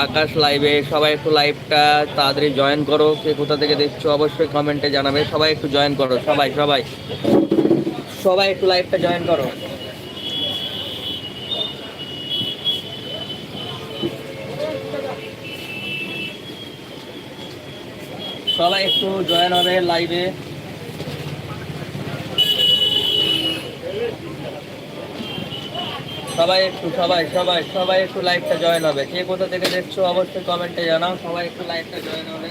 আকাশ লাইভে সবাই একটু লাইভটা তাড়াতাড়ি জয়েন করো। কে কোথা থেকে দেখছ অবশ্যই কমেন্টে জানাবে। সবাই একটু জয়েন করো, সবাই সবাই। সবাই একটু লাইভটা জয়েন করো। সবাই একটু জয়েন হবে লাইভে সবাই একটু, সবাই সবাই সবাই একটু লাইভটা জয়েন হবে। কে কোথা থেকে দেখছ অবশ্যই কমেন্টে জানাও, সবাই একটু লাইভটা জয়েন হবে।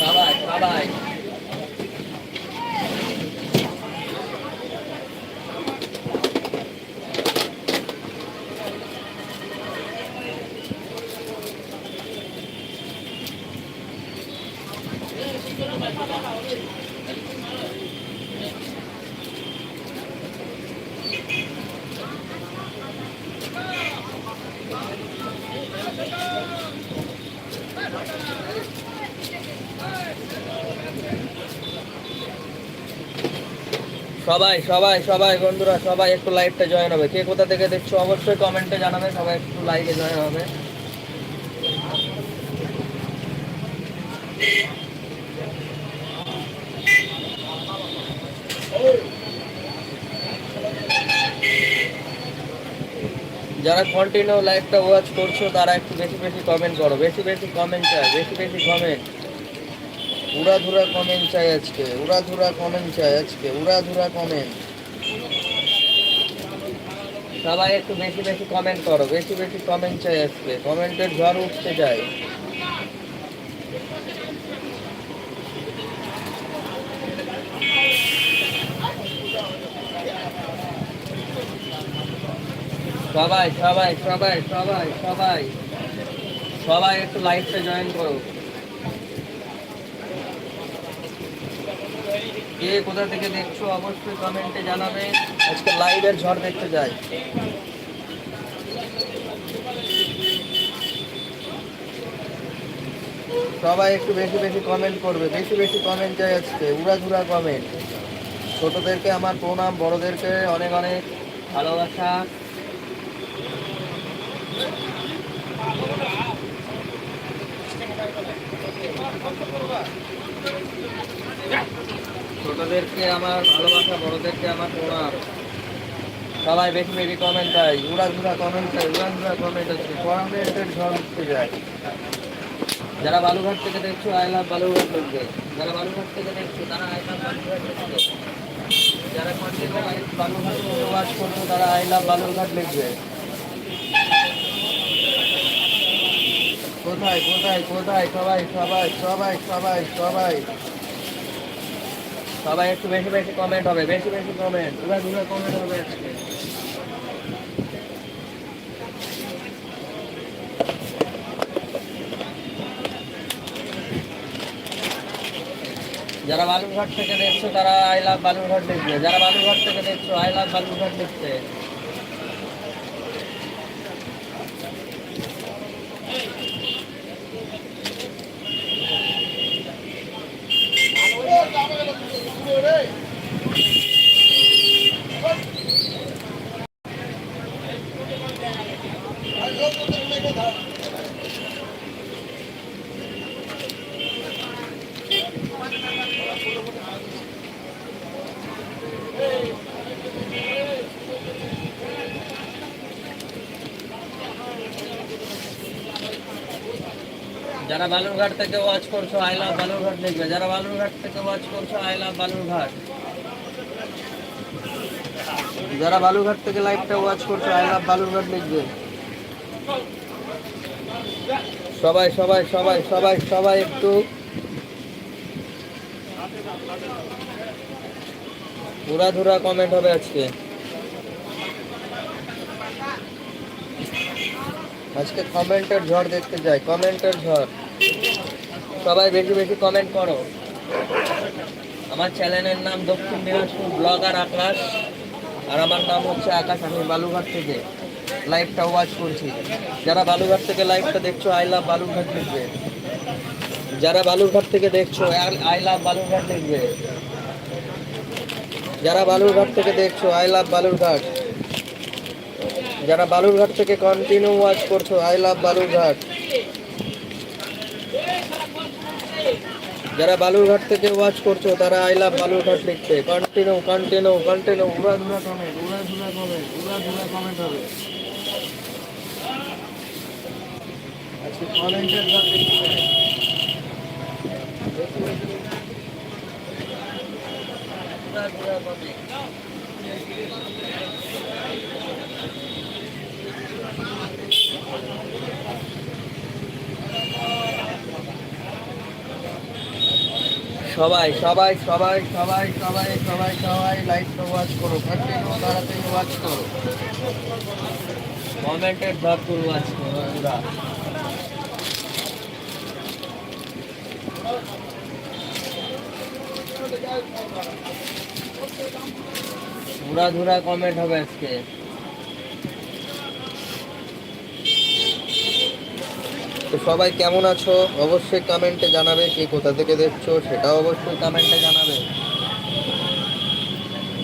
সবাই সবাই। সবাই সবাই সবাই, বন্ধুরা, সবাই একটু লাইভটা জয়েন হবে। কে কোথা থেকে দেখছ অবশ্যই কমেন্টে জানাবে, সবাই একটু লাইভে জয়েন হবে। যারা কন্টিনিউ লাইভটা ওয়াচ করছ, তারা একটু বেশি বেশি কমেন্ট করো। বেশি বেশি কমেন্ট চাই, বেশি বেশি কমেন্ট উড়াধুরা কমেন্ট চাই আজকে, উড়াধুরা কমেন্ট চাই আজকে, উড়াধুরা কমেন্ট সবাই একটু বেশি বেশি কমেন্ট করো, বেশি বেশি কমেন্ট চাই আজকে, কমেন্টের ঝড় উঠতে যায় সবাই সবাই সবাই সবাই সবাই সবাই একটু লাইভটা জয়েন করো। কে কোথা থেকে দেখছ অবশ্যই কমেন্টে জানাবে। আজকে লাইভের ঝড় দেখতে যাই। সবাই একটু বেশি বেশি কমেন্ট করবে, বেশি বেশি কমেন্ট চাই আজকে উড়াধুরা কমেন্ট ছোটদেরকে আমার প্রণাম, বড়দেরকে অনেক অনেক ভালোবাসা। ছোটদেরকে আমার ভালোবাসা, বড়দেরকে আমার প্রণাম। সবাই বেশি বেশি কমেন্ট চাই উড়াধুরা কমেন্ট চাই উড়াধুরা কমেন্ট আছে কমেন্টের ঝড় উঠতে যায় যারা বালুঘাট থেকে দেখছ আই লাভ বালুঘাট লিখবে যারা বালুঘাট থেকে দেখছ, তারা আই লাভ বালুঘাট যারা বালুঘাট ওয়াচ করছ, তারা আই লাভ বালুঘাট লিখবে। কোথায় কোথায় কোথায়? সবাই সবাই সবাই সবাই সবাই। সবাই একটু বেশি বেশি কমেন্ট হবে, বেশি বেশি কমেন্ট দুরা দুরা কমেন্ট হবে। যারা বালুরঘাট থেকে দেখছ তারা আই লাভ বালুরঘাট দেখবে, যারা বালুরঘাট থেকে দেখছ, আই লাভ বালুরঘাট రే যারা বালুরঘাট থেকে ওয়াচ করছ, আই লাভ বালুরঘাট লিখবে। যারা বালুরঘাট থেকে ওয়াচ করছ, আই লাভ বালুরঘাট। যারা বালুরঘাট থেকে লাইভটা ওয়াচ করছ, আই লাভ বালুরঘাট লিখবে। সবাই সবাই সবাই সবাই সবাই একটু। উড়াধুরা কমেন্ট হবে আজকে। আজকে কমেন্টের ঝড় দেখতে যাই। কমেন্টের ঝড়। সবাই বেশি বেশি কমেন্ট করো। আমার চ্যানেলের নাম দক্ষিণ দিনাজপুর ব্লগার আকাশ, আর আমার নাম হচ্ছে আকাশ, আমি বালুঘাট থেকে লাইভটা ওয়াচ করছি। যারা বালুঘাট থেকে লাইভটা দেখছ আই লাভ বালুঘাট লিখবে যারা বালুরঘাট থেকে দেখছ আই লাভ বালুরঘাট লিখবে যারা বালুরঘাট থেকে দেখছ আই লাভ বালুরঘাট। যারা বালুরঘাট থেকে কন্টিনিউ ওয়াচ করছ আই লাভ বালুরঘাট। যারা বালুরঘাট থেকে ওয়াচ করছ, তারা আই লাভ বালুরঘাট লিখছে কন্টিনিউ কন্টিনিউ কন্টিনিউ উড়া ধুরা কমেন্ট উড়া ধুরা কমেন্ট উড়া ধুরা কমেন্ট হবে। আজকে কমেন্টের দাম। সবাই সবাই সবাই সবাই সবাই সবাই সবাই লাইভটা ওয়াচ করো কন্টিনিউ তাড়াতাড়ি ওয়াচ করো। কমেন্টের ভরপুর ওয়াচ করো পুরা পুরা ধুরা কমেন্ট হবে আজকে। তো সবাই কেমন আছো? অবশ্যই কমেন্টে জানাবে কে কোথা থেকে দেখছ, সেটাও অবশ্যই কমেন্টে জানাবে।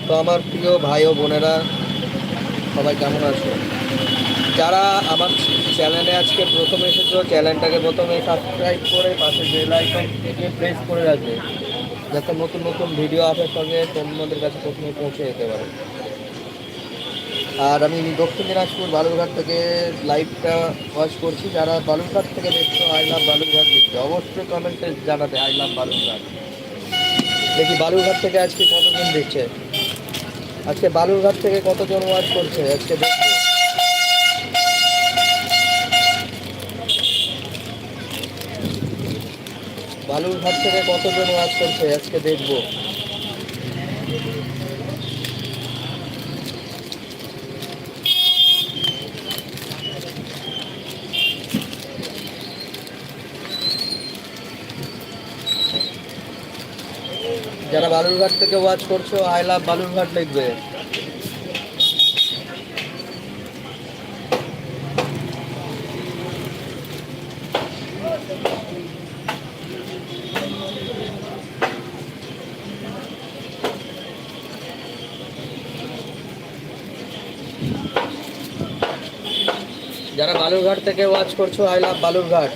তো আমার প্রিয় ভাই ও বোনেরা, সবাই কেমন আছো? যারা আমার চ্যানেলে আজকে প্রথমে এসেছ, চ্যানেলটাকে প্রথমে সাবস্ক্রাইব করে পাশে বেল থেকে প্রেস করে রাখবে, যাতে নতুন নতুন ভিডিও আসার সঙ্গে তোমাদের কাছে প্রথমে পৌঁছে যেতে পারে। আর আমি দক্ষিণ দিনাজপুর বালুরঘাট থেকে লাইভটা ওয়াচ করছি। যারা বালুরঘাট থেকে দেখছ আই লাভ বালুরঘাট লিখছে অবশ্যই কমেন্টে জানাবে আই লাভ বালুরঘাট। দেখি বালুরঘাট থেকে আজকে কতজন দেখছে? আজকে বালুরঘাট থেকে কতজন ওয়াচ করছে? আজকে দেখব। বালুরঘাট থেকে কতজন ওয়াচ করছে? আজকে দেখব যারা বালুরঘাট থেকে ওয়াচ করছ আই লাভ বালুরঘাট লিখবে। যারা বালুরঘাট থেকে ওয়াচ করছ আই লাভ বালুরঘাট।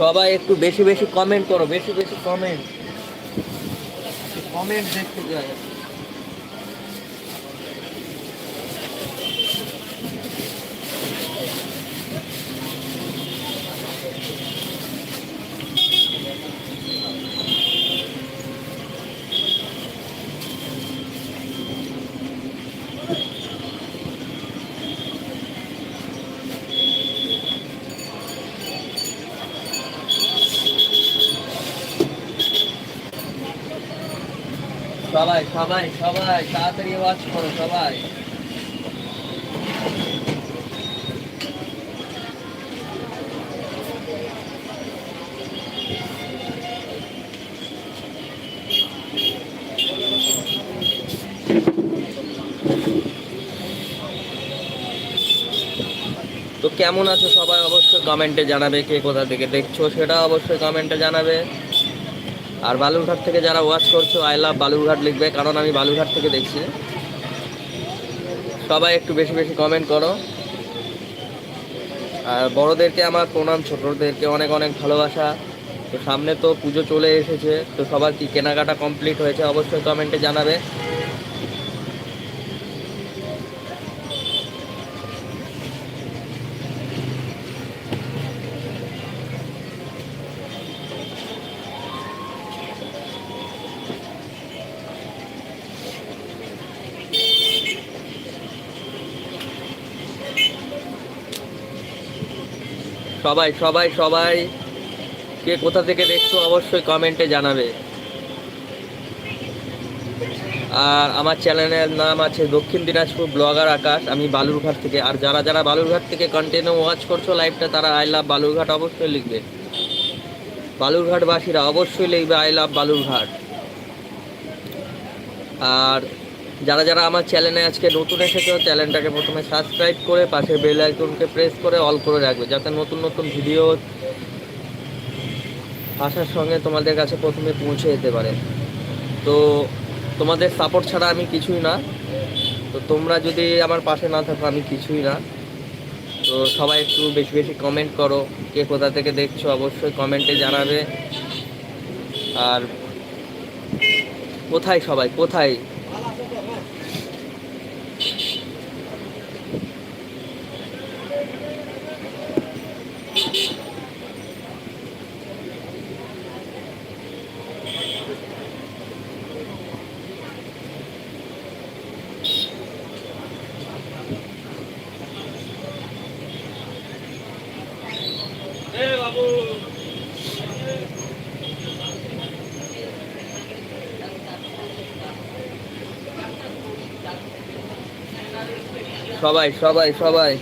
সবাই একটু বেশি বেশি কমেন্ট করো বেশি বেশি কমেন্ট কমেন্ট দেখতে সবাই সবাই সবাই, তাড়াতাড়ি ওয়াচ করো সবাই। তো কেমন আছো সবাই অবশ্যই কমেন্টে জানাবে কে কোথা থেকে দেখছ, সেটা অবশ্যই কমেন্টে জানাবে। আর বালুরঘাট থেকে যারা ওয়াচ করছ আই লাভ বালুরঘাট লিখবে, কারণ আমি বালুরঘাট থেকে দেখছি। সবাই একটু বেশি বেশি কমেন্ট করো। আর বড়োদেরকে আমার প্রণাম, ছোটোদেরকে অনেক অনেক ভালোবাসা। তো সামনে তো পুজো চলে এসেছে, তো সবার কি কেনাকাটা কমপ্লিট হয়েছে অবশ্যই কমেন্টে জানাবে। সবাই সবাই সবাই। কে কোথা থেকে দেখছ অবশ্যই কমেন্টে জানাবে। আর আমার চ্যানেলের নাম আছে দক্ষিণ দিনাজপুর ব্লগার আকাশ। আমি বালুরঘাট থেকে। আর যারা যারা বালুরঘাট থেকে কন্টিনিউ ওয়াচ করছ লাইভটা তারা আই লাভ বালুরঘাট অবশ্যই লিখবে। বালুরঘাটবাসীরা অবশ্যই লিখবে আই লাভ বালুরঘাট। আর যারা যারা আমার চ্যানেলে আজকে নতুন এসেছ, চ্যানেলটাকে প্রথমে সাবস্ক্রাইব করে পাশে বেল আইকনকে প্রেস করে অল করে রাখবে, যাতে নতুন নতুন ভিডিও আসার সঙ্গে তোমাদের কাছে প্রথমে পৌঁছে যেতে পারে। তো তোমাদের সাপোর্ট ছাড়া আমি কিছুই না। তো তোমরা যদি আমার পাশে না থাকো, আমি কিছুই না। তো সবাই একটু বেশি বেশি কমেন্ট করো, কে কোথা থেকে দেখছ, অবশ্যই কমেন্টে জানাবে। আর কোথায় সবাই? কোথায়? সবাই সবাই সবাই।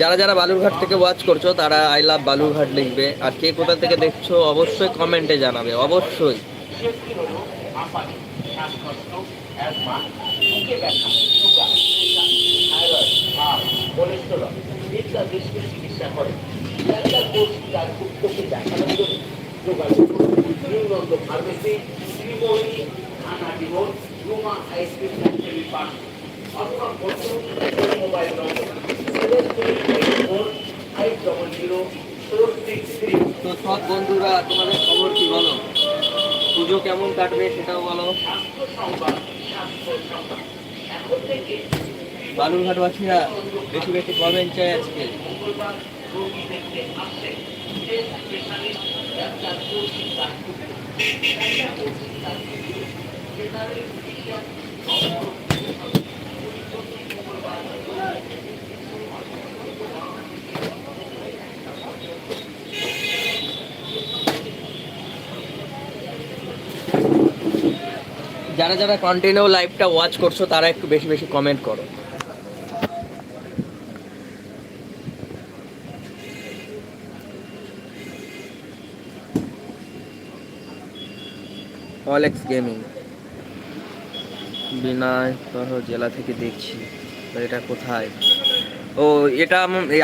যারা যারা বালুরঘাট থেকে ওয়াচ করছ, তারা আই লাভ বালুরঘাট লিখবে। আর কে কোথা থেকে দেখছ, অবশ্যই কমেন্টে জানাবে, অবশ্যই। ফার্মেসি পার্ক অথবা mobile number seven three eight four five double zero four six three তো সব বন্ধুরা তোমাদের খবর কি বলো? পুজো কেমন কাটবে সেটাও বলো। স্বাস্থ্য সংবাদ স্বাস্থ্য সংবাদ। এখন থেকে বালুরঘাটবাসীরা বেশি বেশি কমেন্ট চাই আজকে। যারা যারা কন্টিনিউ লাইভটা ওয়াচ করছ তারা একটু বেশি বেশি কমেন্ট করো। অলেক্স গেমিং বিনয় জেলা থেকে দেখছি। এটা কোথায়? ও, এটা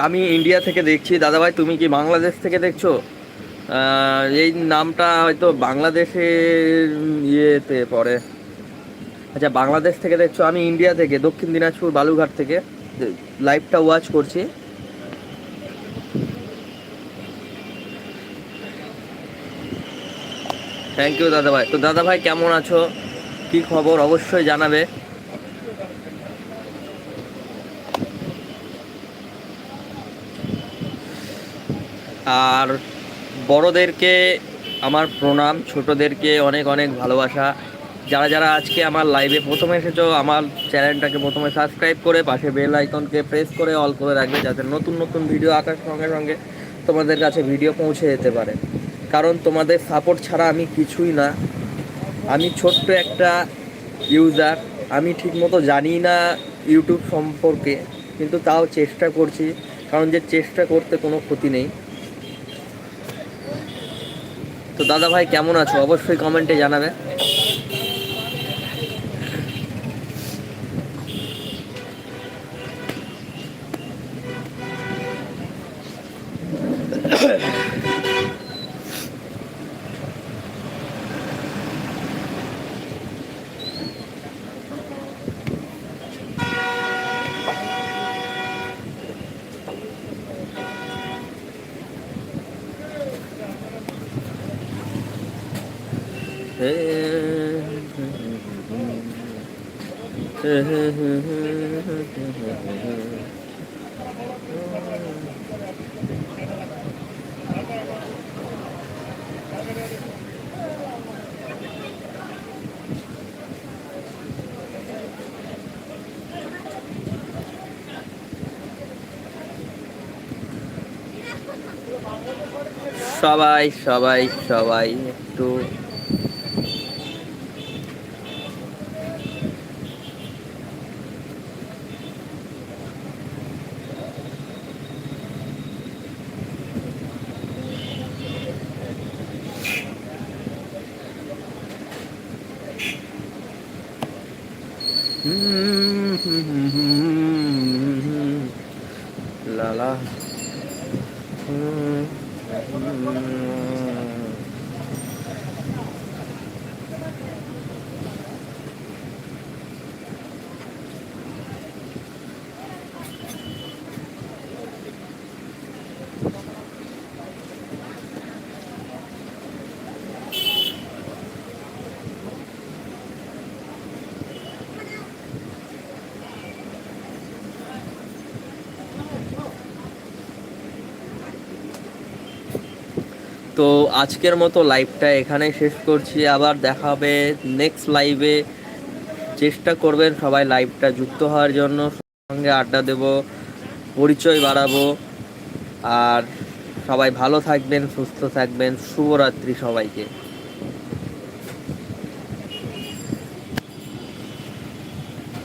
আমি ইন্ডিয়া থেকে দেখছি। দাদাভাই, তুমি কি বাংলাদেশ থেকে দেখছ? এই নামটা হয়তো বাংলাদেশের ইয়েতে পড়ে। আচ্ছা বাংলাদেশ থেকে দেখছ? আমি ইন্ডিয়া থেকে, দক্ষিণ দিনাজপুর বালুঘাট থেকে। লাইভটা ওয়াচ করছি। থ্যাংক ইউ দাদা ভাই তো দাদা ভাই কেমন আছো? কি খবর? অবশ্যই জানাবে। আর বড়দেরকে আমার প্রণাম, ছোটদেরকে অনেক অনেক ভালোবাসা। যারা যারা আজকে আমার লাইভে প্রথমে এসেছ, আমার চ্যানেলটাকে প্রথমে সাবস্ক্রাইব করে, পাশে বেল আইকনকে প্রেস করে অল করে রাখবে, যাতে নতুন নতুন ভিডিও আঁকার সঙ্গে সঙ্গে তোমাদের কাছে ভিডিও পৌঁছে যেতে পারে। কারণ তোমাদের সাপোর্ট ছাড়া আমি কিছুই না। আমি ছোট্ট একটা ইউজার আমি ঠিকমতো জানি না ইউটিউব সম্পর্কে, কিন্তু তাও চেষ্টা করছি, কারণ যে চেষ্টা করতে কোনো ক্ষতি নেই। তো দাদা ভাই কেমন আছো? অবশ্যই কমেন্টে জানাবে। সবাই সবাই সবাই একটু তো আজকের মতো লাইভটা এখানে শেষ করছি। আবার দেখা হবে নেক্সট লাইভে চেষ্টা করবেন সবাই লাইভটা যুক্ত হওয়ার জন্য। সঙ্গে আড্ডা দেব, পরিচয় বাড়াবো। আর সবাই ভালো থাকবেন, সুস্থ থাকবেন। শুভরাত্রি সবাইকে।